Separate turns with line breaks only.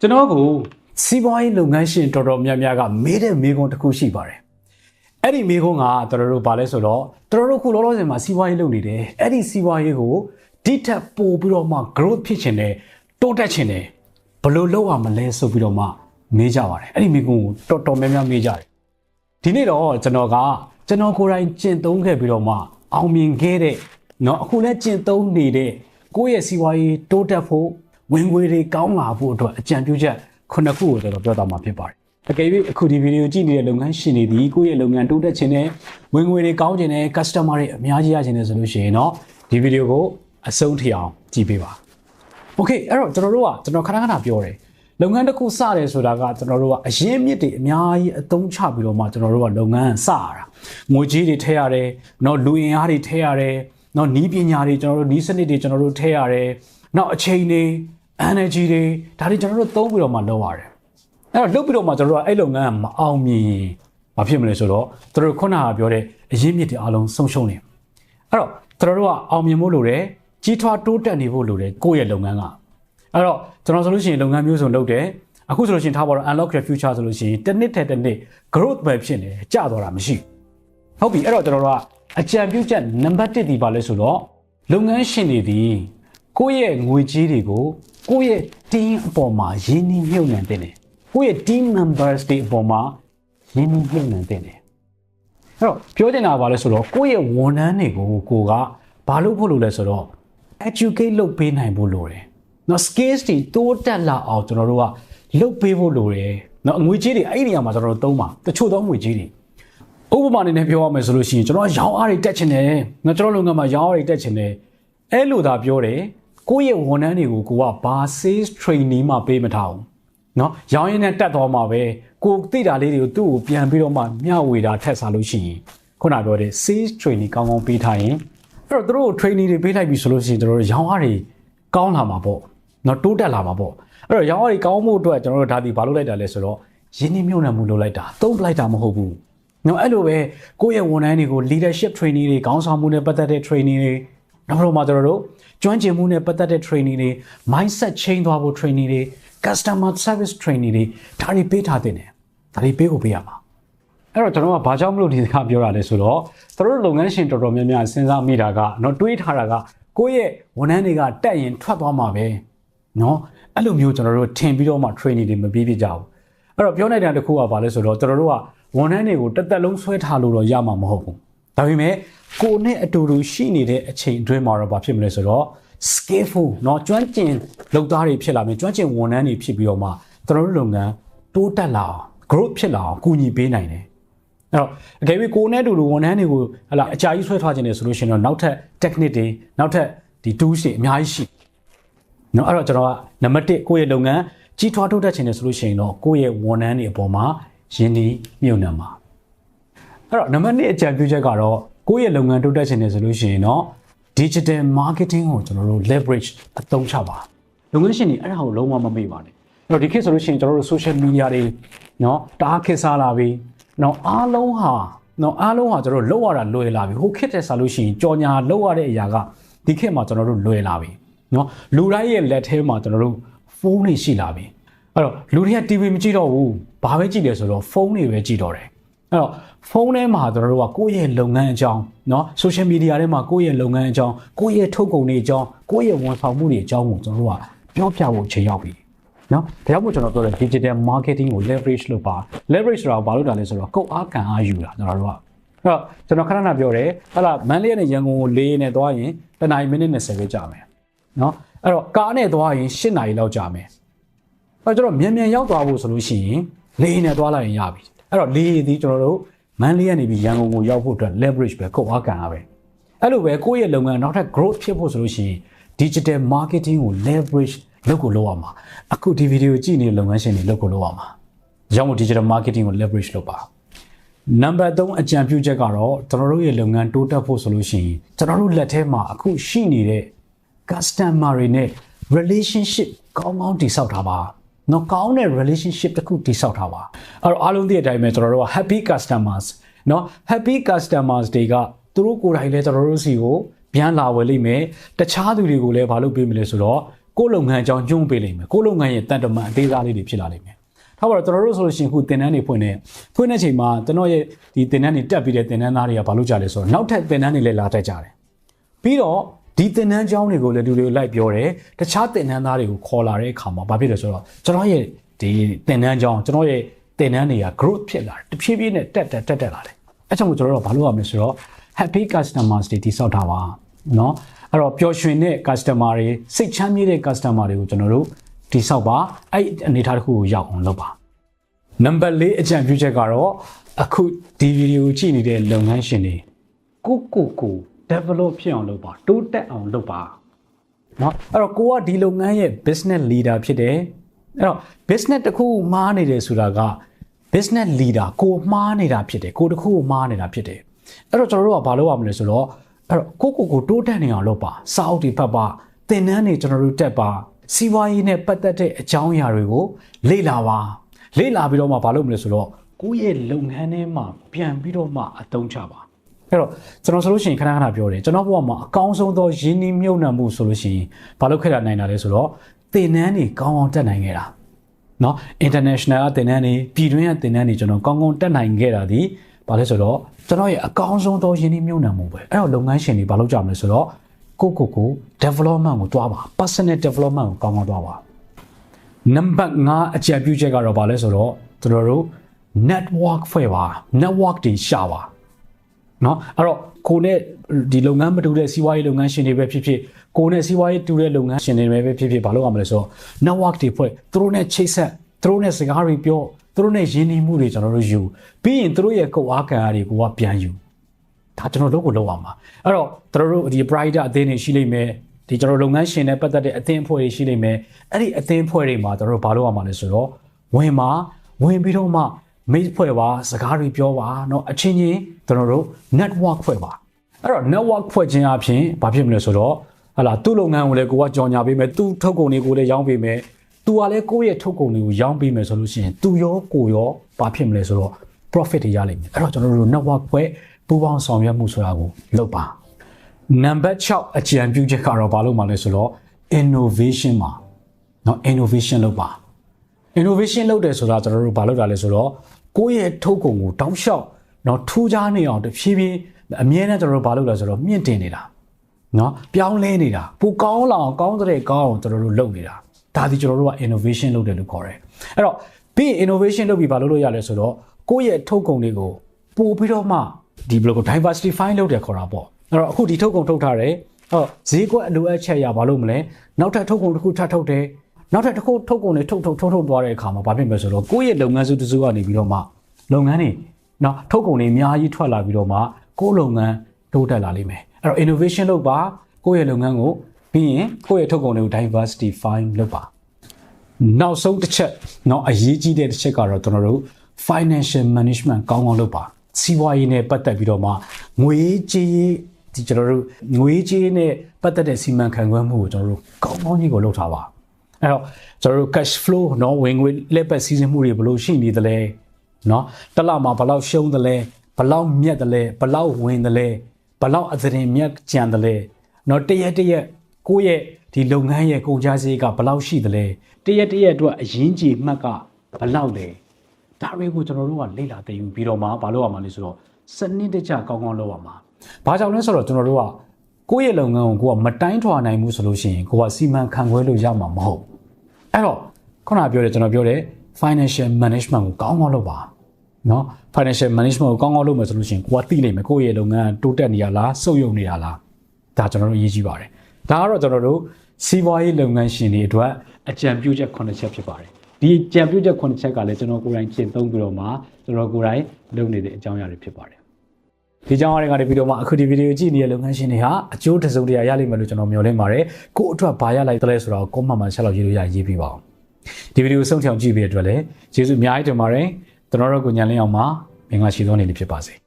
ကျွန်တော်ကစီးပွားရေးလုပ်ငန်းရှင်တော်တော်များများကမေးတဲ့မေးခွန်းတစ်ခုရှိပါတယ်အဲ့ဒီမေးခွန်းကတော်တော်တို့ဗာလဲဆိုတော့တော်တော်တို့ခုလောလောဆယ်မှာစီးပွားရေးလုပ်နေတယ်အဲ့ဒီစီးပွားရေးကိုဒီထက်ပိုပြီးတော့မှ growth ဖြစ်ချင်တယ်တိုးတက်ချင်တယ်ဘယ်လိုလုပ်ရမလဲဆိုပြီးတော့မှမေးကြပါတယ်အဲ့ဒီမေးခွန်းကိုတော်တော်များများမေးကြတယ်ဒီနေ့တော့ကျွန်တော်ကကျွန်တော်ကိုယ်တိုင်ကျင့်သုံးခဲ့ပြီးတော့မှအောင်မြင်ခဲ့တဲ့เนาะအခုလည်းကျင့်သုံးနေတဲ့ကိုယ့်ရဲ့စီးပွားရေးတိုးတက်ဖို့ ဝင်ငွေတွေကောင်းလာဖို့အတွက်အကြံပြုချက်ခုနှစ်ခုကိုကျွန်တော်ပြောသားမှာဖြစ်ပါတယ်။အကယ်၍အခုဒီဗီဒီယိုကြည့်နေတဲ့လုပ်ငန်းရှင်တွေဒီကိုယ့်ရဲ့လုပ်ငန်းတိုးတက်ခြင်းနဲ့ဝင်ငွေတွေကောင်းခြင်းနဲ့ customer တွေအများကြီးရခြင်းနဲ့ဆိုလို့ရှိရင်တော့ဒီဗီဒီယိုကိုအဆုံးထိအောင်ကြည့်ပေးပါ။ Okay အဲ့တော့ကျွန်တော်တို့ကကျွန်တော်ခဏခဏပြောတယ်လုပ်ငန်းတစ်ခုစတယ်ဆိုတာကကျွန်တော်တို့ကအရင်းမြစ်တွေအများကြီးအသုံးချပြီးတော့မှကျွန်တော်တို့ကလုပ်ငန်းစရတာငွေကြေးတွေထည့်ရတယ်เนาะလူအင်အားတွေထည့်ရတယ်เนาะနီးပညာတွေကျွန်တော်တို့နီးစနစ်တွေကျွန်တော်တို့ထည့်ရတယ် နောက်အချိန်တွေ energy တွေဒါတွေကျွန်တော်တို့သုံးပြီးတော့မှလုပ်ရတယ်အဲ့တော့လုပ်ပြီးတော့မှကျွန်တော်တို့ကအဲ့လုပ်ငန်းကမအောင်မြင်ရင်ဘာဖြစ်မလဲဆိုတော့ကျွန်တော်တို့ခုနကပြောတဲ့အရင်းမြစ်တွေအားလုံးဆုံးရှုံးနေအဲ့တော့ကျွန်တော်တို့ကအောင်မြင်ဖို့လိုတယ်ကြီးထွားတိုးတက်နေဖို့လိုတယ်ကိုယ့်ရဲ့လုပ်ငန်းကအဲ့တော့ကျွန်တော်ဆိုလို့ရှိရင်လုပ်ငန်းမျိုးစုံလုပ်တယ်အခုဆိုလို့ရှိရင်ထားပါတော့ unlock your future ဆိုလို့ရှိရင်တစ်နှစ်ထက်တစ်နှစ် growth ပဲဖြစ်နေတယ်ကျသွားတာမရှိဟုတ်ပြီအဲ့တော့ကျွန်တော်တို့ကအကြံပြုချက်နံပါတ်1ဒီပါလဲဆိုတော့လုပ်ငန်းရှင်တွေဒီ ကိုယ့်ရဲ့ငွေကြေးတွေကိုကိုယ့်ရဲ့ team အပေါ်မှာရင်းနှီးမြှုပ်နှံတင်တယ်ကိုယ့်ရဲ့ team members တွေအပေါ်မှာရင်းနှီးမြှုပ်နှံတင်တယ်အဲ့တော့ပြောချင်တာကဘာလဲဆိုတော့ကိုယ့်ရဲ့ဝန်ထမ်းတွေကိုကိုကဘာလို့ဖို့လို့လဲဆိုတော့ educate လုပ်ပေးနိုင်ဖို့လိုတယ်နော် skills တွေတိုးတက်လာအောင်ကျွန်တော်တို့ကလုပ်ပေးဖို့လိုတယ်နော်ငွေကြေးတွေအဲ့ဒီနေရာမှာကျွန်တော်တို့သုံးပါတချို့သောငွေကြေးတွေဥပမာအနေနဲ့ပြောရမယ်ဆိုလို့ရှိရင်ကျွန်တော်ရောင်းအားတွေတက်ချင်တယ်နော်ကျွန်တော်လုပ်ငန်းမှာရောင်းအားတွေတက်ချင်တယ်အဲ့လိုသာပြောတယ် ကိုယ့်ရဲ့ဝန်ထမ်းတွေကိုကိုကဘာ sales training မှပေးမထားဘူးเนาะရောင်းရင်းနဲ့တက်သွားမှာပဲကိုသိတာလေးတွေကိုသူ့ကိုပြန်ပြီးတော့မှမျှဝေတာထက်စားလို့ရှိရင်ခုနပြောတဲ့ sales training ကောင်းကောင်းပေးထားရင်အဲ့တော့သူတို့ training တွေပေးလိုက်ပြီဆိုလို့ရှိရင်တို့ရောင်းအားတွေကောင်းလာမှာပေါ့เนาะတိုးတက်လာမှာပေါ့အဲ့တော့ရောင်းအားတွေကောင်းမှုအတွက်ကျွန်တော်တို့ဒါဒီဘာလုပ်လိုက်တာလဲဆိုတော့ရင်းနှီးမြှုပ်နှံမှုလုပ်လိုက်တာသုံးပလိုက်တာမဟုတ်ဘူးနော်အဲ့လိုပဲကိုယ့်ရဲ့ဝန်ထမ်းတွေကို leadership training တွေခေါင်းဆောင်မှုနဲ့ပတ်သက်တဲ့ training တွေ နောက်တော့မှကျွန်တော်တို့ကျွမ်းကျင်မှုနဲ့ပတ်သက်တဲ့ training တွေ mindset change သွားဖို့ training တွေ customer service training တွေဒါတွေပေးထားတင်တယ်ဒါတွေပေးဖို့ပေးရမှာအဲ့တော့ကျွန်တော်ကဘာကြောင့်မလို့ဒီစကားပြောတာလဲဆိုတော့သူတို့လုပ်ငန်းရှင်တော်တော်များများစဉ်းစားမိတာကနော်တွေးထားတာကကိုယ့်ရဲ့ဝန်ထမ်းတွေကတက်ရင်ထွက်သွားမှာပဲနော်အဲ့လိုမျိုးကျွန်တော်တို့ထင်ပြီးတော့မှ training တွေမပြီးပြကြဘူးအဲ့တော့ပြောနေတာတစ်ခုကဘာလဲဆိုတော့ကျွန်တော်တို့ကဝန်ထမ်းတွေကိုတက်တက်လုံးဆွဲထားလို့တော့ရမှာမဟုတ်ဘူး ဒါပေမဲ့ကိုနဲ့အတူတူရှိနေတဲ့အချိန်အတွင်းမှာတော့ဘာဖြစ်မလဲဆိုတော့ skillful เนาะကျွမ်းကျင်လုပ်သားတွေဖြစ်လာမယ်ကျွမ်းကျင်ဝန်ထမ်းတွေဖြစ်ပြီးတော့မှကျွန်တော်တို့လုပ်ငန်းတိုးတက်လာအောင် growth ဖြစ်လာအောင်ကူညီပေးနိုင်တယ်အဲ့တော့အကယ်၍ကိုနဲ့အတူတူဝန်ထမ်းတွေကိုဟလာအကြာကြီးဆွဲထားခြင်းတယ်ဆိုလို့ရှိရင်တော့နောက်ထပ် technique တွေနောက်ထပ်ဒီ tools တွေအများကြီးရှိเนาะအဲ့တော့ကျွန်တော်ကနံပါတ်1ကိုယ့်ရဲ့လုပ်ငန်းကြီးထွားတိုးတက်ခြင်းတယ်ဆိုလို့ရှိရင်တော့ကိုယ့်ရဲ့ဝန်ထမ်းတွေအပေါ်မှာယင်းဒီမြုံနှံပါ အဲ့တော့နံပါတ်1အကြံပြုချက်ကတော့ကိုယ့်ရဲ့လုပ်ငန်းတိုးတက်ခြင်းနဲ့ဆိုလို့ရှိရင်တော့ digital marketing ကိုကျွန်တော်တို့ leverage အသုံးချပါလုပ်ငန်းရှင်တွေအဲ့ဒါကိုလုံးဝမမေ့ပါနဲ့အဲ့တော့ဒီခေတ်ဆိုလို့ရှိရင်ကျွန်တော်တို့ social media တွေနော်တအားခေတ်စားလာပြီနော်အားလုံးဟာနော်အားလုံးဟာကျွန်တော်တို့လောက်ရတာလွယ်လာပြီဟိုခေတ်တည်းစားလို့ရှိရင်ကြော်ညာလောက်ရတဲ့အရာကဒီခေတ်မှာကျွန်တော်တို့လွယ်လာပြီနော်လူတိုင်းရဲ့လက်ထဲမှာကျွန်တော်တို့ဖုန်းတွေရှိလာပြီအဲ့တော့လူတွေက TV မကြည့်တော့ဘူးဘာပဲကြည့်လဲဆိုတော့ဖုန်းတွေပဲကြည့်တော့တယ် အဲ့တော့ဖုန်းထဲမှာကျွန်တော်တို့ကကိုယ့်ရဲ့လုပ်ငန်းအကြောင်းเนาะ social media ထဲမှာကိုယ့်ရဲ့လုပ်ငန်းအကြောင်းကိုယ့်ရဲ့ထုတ်ကုန်တွေအကြောင်းကိုယ့်ရဲ့ဝန်ဆောင်မှုတွေအကြောင်းကိုကျွန်တော်တို့ကပြောပြဖို့ချိန်ရောက်ပြီเนาะဒါကြောင့်မို့ကျွန်တော်ပြောတယ် digital marketing ကို leverage လုပ်ပါ leverage ဆိုတာဘာလို့တာလဲဆိုတော့ကုတ်အားကန်အားယူတာကျွန်တော်တို့ကအဲ့တော့ကျွန်တော်ခဏခဏပြောတယ်ဟလာမန်လေးနဲ့ရန်ကုန်ကိုလေးနဲ့သွားရင်တနာရီမိနစ်20ပဲကြာမယ်เนาะအဲ့တော့ကားနဲ့သွားရင်8နာရီလောက်ကြာမယ်အဲ့တော့ကျွန်တော်မြန်မြန်ရောက်သွားဖို့ဆိုလို့ရှိရင်လေးနဲ့သွားလိုက်ရင်ရပြီ အဲ့တော့လေးဒီကျွန်တော်တို့မန်လေးကနေပြီးရန်ကုန်ကိုရောက်ဖို့အတွက် leverage ပဲကုတ်အားကန်အားပဲအဲ့လိုပဲကိုယ့်ရဲ့လုပ်ငန်းနောက်ထပ် growth ဖြစ်ဖို့ဆိုလို့ရှိရင် digital marketing ကို leverage လုပ်ကိုလုပ်ရမှာအခုဒီဗီဒီယိုကြည့်နေတဲ့လုပ်ငန်းရှင်တွေလုပ်ကိုလုပ်ရမှာကြောင့်မို့ digital marketing ကို leverage လုပ်ပါနံပါတ်3အကြံပြုချက်ကတော့ကျွန်တော်တို့ရဲ့လုပ်ငန်းတိုးတက်ဖို့ဆိုလို့ရှိရင်ကျွန်တော်တို့လက်ထဲမှာအခုရှိနေတဲ့ customer တွေနဲ့ relationship ကောင်းကောင်းတည်ဆောက်ထားပါ နော်ကောင်းတဲ့ relationship တစ်ခုတည်ဆောက်ထားပါအဲ့တော့အားလုံးသိတဲ့အတိုင်းပဲကျွန်တော်တို့က happy customers နော် happy customers တွေကသူတို့ကိုယ်တိုင်လည်းကျွန်တော်တို့စီကိုပြန်လာဝယ်လိမ့်မယ်တခြားသူတွေကိုလည်းမလုပ်ပေးမလဲဆိုတော့ကိုယ့်လုပ်ငန်းအကြောင်းညွှန်ပေးလိမ့်မယ်ကိုယ့်လုပ်ငန်းရဲ့တန်တမန်အသေးစားလေးတွေဖြစ်လာလိမ့်မယ်ထားပါတော့ကျွန်တော်တို့ဆိုလို့ရှိရင်ခုတင်တန်းတွေဖွင့်နေဖွင့်တဲ့ချိန်မှာကျွန်တော်ရဲ့ဒီတင်တန်းတွေတက်ပြီးတဲ့တင်တန်းသားတွေကဘာလုပ်ကြလဲဆိုတော့နောက်ထပ်တင်တန်းတွေလည်းလာတက်ကြတယ်ပြီးတော့ ဒီတင်တန်းကျောင်းတွေကိုလည်းလူတွေကိုလိုက်ပြောတယ်တခြားတင်တန်းသားတွေကိုခေါ်လာတဲ့အခါမှာဘာဖြစ်လဲဆိုတော့ကျွန်တော်ရဲ့ဒီတင်တန်းကျောင်းကျွန်တော်ရဲ့တင်တန်းတွေက growth ဖြစ်လာတယ်တဖြည်းဖြည်းနဲ့တက်တက်တက်တက်လာတယ်အဲကြောင့်မို့ကျွန်တော်တို့ကဘာလုပ်ရမလဲဆိုတော့ happy customers တွေတိစောက်တာပါเนาะအဲ့တော့ပျော်ရွှင်တဲ့ customer တွေစိတ်ချမ်းမြေ့တဲ့ customer တွေကိုကျွန်တော်တို့တိစောက်ပါအဲ့အနေအထားတစ်ခုကိုရောက်အောင်လုပ်ပါနံပါတ်၄အကြံပြုချက်ကတော့အခုဒီဗီဒီယိုကြည့်နေတဲ့လုပ်ငန်းရှင်တွေကိုကိုကို develop ဖြစ်အောင်လုပ်ပါတိုးတက်အောင်လုပ်ပါเนาะအဲ့တော့ကိုကဒီလုပ်ငန်းရဲ့ business leader ဖြစ်တယ်အဲ့တော့ business တစ်ခုမှားနေတယ်ဆိုတာက business leader ကိုမှားနေတာဖြစ်တယ်ကိုတစ်ခုကိုမှားနေတာဖြစ်တယ်အဲ့တော့ကျွန်တော်တို့ကဘာလုပ်ရမလဲဆိုတော့အဲ့တော့ကိုကိုကိုတိုးတက်နေအောင်လုပ်ပါစာအုပ်တွေဖတ်ပါသင်တန်းတွေကျွန်တော်တို့တက်ပါစီးပွားရေးနဲ့ပတ်သက်တဲ့အကြောင်းအရာတွေကိုလေ့လာပါလေ့လာပြီးတော့မှဘာလုပ်မလဲဆိုတော့ကိုယ့်ရဲ့လုပ်ငန်းထဲမှာပြန်ပြီးတော့မှအသုံးချပါ အဲ့တော့ကျွန်တော်ဆိုလို့ရှိရင်ခဏခဏပြောတယ်ကျွန်တော်ဘဝမှာအကောင်းဆုံးသောယဉ်နီးမြုပ်နှံမှုဆိုလို့ရှိရင်ဘာလို့ခဲ့တာနိုင်တာလဲဆိုတော့သင်တန်းတွေကောင်းအောင်တက်နိုင်ခဲ့တာနော် international အသင်တန်းတွေပြည်တွင်းအသင်တန်းတွေကျွန်တော်ကောင်းကောင်းတက်နိုင်ခဲ့တာဒီဘာလဲဆိုတော့ကျွန်တော်ရဲ့အကောင်းဆုံးသောယဉ်နီးမြုပ်နှံမှုပဲအဲ့တော့လုပ်ငန်းရှင်တွေဘာလုပ်ကြမလဲဆိုတော့ကိုကိုကို development ကိုတွားပါ personal development ကိုကောင်းကောင်းတွားပါနံပါတ်5အချက်ပြုချက်ကတော့ဘာလဲဆိုတော့ကျွန်တော်တို့ network ဖွဲ့ပါ network တွေရှာပါ เนาะအဲ့တော့ကိုနဲ့ဒီလုပ်ငန်းမတူတဲ့စီးပွားရေးလုပ်ငန်းရှင်တွေပဲဖြစ်ဖြစ်ကိုနဲ့စီးပွားရေးတူတဲ့လုပ်ငန်းရှင်တွေပဲဖြစ်ဖြစ်ဘာလုပ်ရမလဲဆိုတော့ network တွေဖွဲ့သူတို့နဲ့ချိတ်ဆက်သူတို့နဲ့စကားတွေပြောသူတို့နဲ့ရင်းနှီးမှုတွေကျွန်တော်တို့ယူပြီးရင်သူတို့ရဲ့ကိုယ်အားခံအားတွေကိုကပြန်ယူဒါကျွန်တော်တို့ကိုလုပ်အောင်ပါအဲ့တော့ကျွန်တော်တို့ဒီ brighter အသင်းတွေရှိလိမ့်မယ်ဒီကျွန်တော်လုပ်ငန်းရှင်နဲ့ပတ်သက်တဲ့အသင်းအဖွဲ့တွေရှိလိမ့်မယ်အဲ့ဒီအသင်းအဖွဲ့တွေမှာကျွန်တော်တို့ဘာလုပ်ရမှာလဲဆိုတော့ဝင်မှာဝင်ပြီးတော့မှ မိတ်ဖွဲ့ပါစကားတွေပြောပါเนาะအချင်းချင်းကျွန်တော်တို့ network ဖွဲ့ပါအဲ့တော့ network ဖွဲ့ခြင်းအပြင်ဘာဖြစ်မလဲဆိုတော့ဟာလာသူ့လုပ်ငန်းကိုလည်းကိုကကြော်ညာပေးမယ်သူ့ထုတ်ကုန်တွေကိုလည်းရောင်းပေးမယ်သူကလည်းကိုယ့်ရဲ့ထုတ်ကုန်တွေကိုရောင်းပေးမယ်ဆိုလို့ရှိရင်သူရောကိုရောဘာဖြစ်မလဲဆိုတော့ profit တွေရလိမ့်မယ်အဲ့တော့ကျွန်တော်တို့ network ဖွဲ့ပူးပေါင်းဆောင်ရွက်မှုဆိုတာကိုလုပ်ပါနံပါတ်6အကြံပြုချက်ကတော့ဘာလို့မှလဲဆိုတော့ innovation မှာเนาะ innovation လုပ်ပါ innovation လုပ်တယ်ဆိုတာကျွန်တော်တို့ဘာလုပ်တာလဲဆိုတော့ကိုယ့်ရဲ့ထုတ်ကုန်ကိုတောင်းလျှောက်နော်ထူးခြားနေအောင်တဖြည်းဖြည်းအမြဲတမ်းကျွန်တော်တို့ဘာလုပ်လဲဆိုတော့မြင့်တင်နေတာနော်ပြောင်းလဲနေတာပိုကောင်းလာအောင်ကောင်းတဲ့ကောင်းအောင်ကျွန်တော်တို့လုပ်နေတာဒါဒီကျွန်တော်တို့က innovation လုပ်တယ်လို့ခေါ်တယ်အဲ့တော့ပြီး innovation လုပ်ပြီးဘာလုပ်လို့ရလဲဆိုတော့ကိုယ့်ရဲ့ထုတ်ကုန်တွေကိုပို့ပြီးတော့မှဒီဘယ်လို diversify လုပ်တယ်ခေါ်တာပေါ့အဲ့တော့အခုဒီထုတ်ကုန်ထုတ်ထားတယ်ဟုတ်ဈေးကွက်အလိုအပ်ချက်ရဘာလို့မလဲနောက်ထပ်ထုတ်ကုန်တစ်ခုထပ်ထုတ်တယ် နောက်ထပ်တစ်ခုထုတ်ကုန်တွေထုတ်ထုတ်ထုတ်ထုတ်သွားတဲ့အခါမှာဘာဖြစ်မလဲဆိုတော့ကိုယ့်ရဲ့လုပ်ငန်းစုတစ်စုကနေပြီးတော့မှလုပ်ငန်းတွေနော်ထုတ်ကုန်တွေအများကြီးထွက်လာပြီးတော့မှကိုယ့်လုပ်ငန်းတိုးတက်လာလိမ့်မယ်အဲ့တော့ innovation လုပ်ပါကိုယ့်ရဲ့လုပ်ငန်းကိုပြီးရင်ကိုယ့်ရဲ့ထုတ်ကုန်တွေကို diversify လုပ်ပါနောက်ဆုံးတစ်ချက်เนาะအရေးကြီးတဲ့တစ်ချက်ကတော့ကျွန်တော်တို့ financial management ကောင်းကောင်းလုပ်ပါစီးပွားရေးနဲ့ပတ်သက်ပြီးတော့မှငွေကြေးဒီကျွန်တော်တို့ငွေကြေးနဲ့ပတ်သက်တဲ့စီမံခန့်ခွဲမှုကိုကျွန်တော်တို့ကောင်းကောင်းကြီးကိုလုပ်ထားပါ အဲ့တော့ကျွန်တော်တို့ cash flow เนาะဝင်ငွေလက်ပတ်စီးဆင်းမှုတွေဘယ်လိုရှိနေသလဲเนาะတစ်လမှာဘယ်လောက်ရှုံးသလဲဘယ်လောက်မြတ်သလဲဘယ်လောက်ဝင်သလဲဘယ်လောက်အသတင်းမြတ်ကြံသလဲเนาะတရက်တရက်ကိုယ့်ရဲ့ဒီလုပ်ငန်းရဲ့ကုန်ကျစရိတ်ကဘယ်လောက်ရှိသလဲတရက်တရက်အတွက်အရင်ကြီးမှတ်ကဘယ်လောက်လဲဒါတွေကိုကျွန်တော်တို့ကလေ့လာသိယူပြီးတော့မှမလုပ်ရမှာလဲဆိုတော့စနစ်တကျကောင်းကောင်းလုပ်ရမှာဘာကြောင့်လဲဆိုတော့ကျွန်တော်တို့က ကိုယ့်ရဲ့လုပ်ငန်းကိုကိုကမတိုင်းထွာနိုင်ဘူးဆိုလို့ရှိရင်ကိုကစီမံခန့်ခွဲလို့ရမှာမဟုတ်အဲ့တော့ခုနပြောတယ်ကျွန်တော်ပြောတယ် financial management ကိုကောင်းကောင်းလုပ်ပါနော် financial management ကိုကောင်းကောင်းလုပ်မယ်ဆိုလို့ရှိရင်ကိုကသိနိုင်မယ်ကိုယ့်ရဲ့လုပ်ငန်းတိုးတက်နေရလားစုပ်ယုံနေရလားဒါကျွန်တော်တို့အရေးကြီးပါတယ်ဒါကတော့ကျွန်တော်တို့စီးပွားရေးလုပ်ငန်းရှင်တွေအတွက်အကြံပြုချက်9ချက်ဖြစ်ပါတယ်ဒီကြံပြုချက်9ချက်ကလည်းကျွန်တော်ကိုယ်တိုင်ကျင့်သုံးပြီးတော့မှကျွန်တော်ကိုယ်တိုင်လုပ်နေတဲ့အကြောင်းအရာတွေဖြစ်ပါတယ် ဒီကြောင်းအရာတွေကနေပြီးတော့မှအခုဒီဗီဒီယိုကြည့်နေတဲ့လုပ်ငန်းရှင်တွေဟာအကျိုးတစုံတရာရလိမ့်မယ်လို့ကျွန်တော်မျှော်လင့်ပါတယ်ကို့အတွက်ဘာရလိုက်သလဲဆိုတော့ကွန်မန့်မှာဆက်လောက်ရေးလို့ရရေးပြပါအောင်ဒီဗီဒီယိုဆုံးချောင်ကြည့်ပြီးတဲ့အတွက်လည်းကျေးဇူးအများကြီးတင်ပါတယ်ကျွန်တော်တို့ကိုညံလင်းအောင်မှာမင်္ဂလာရှိသောနေ့လေးဖြစ်ပါစေ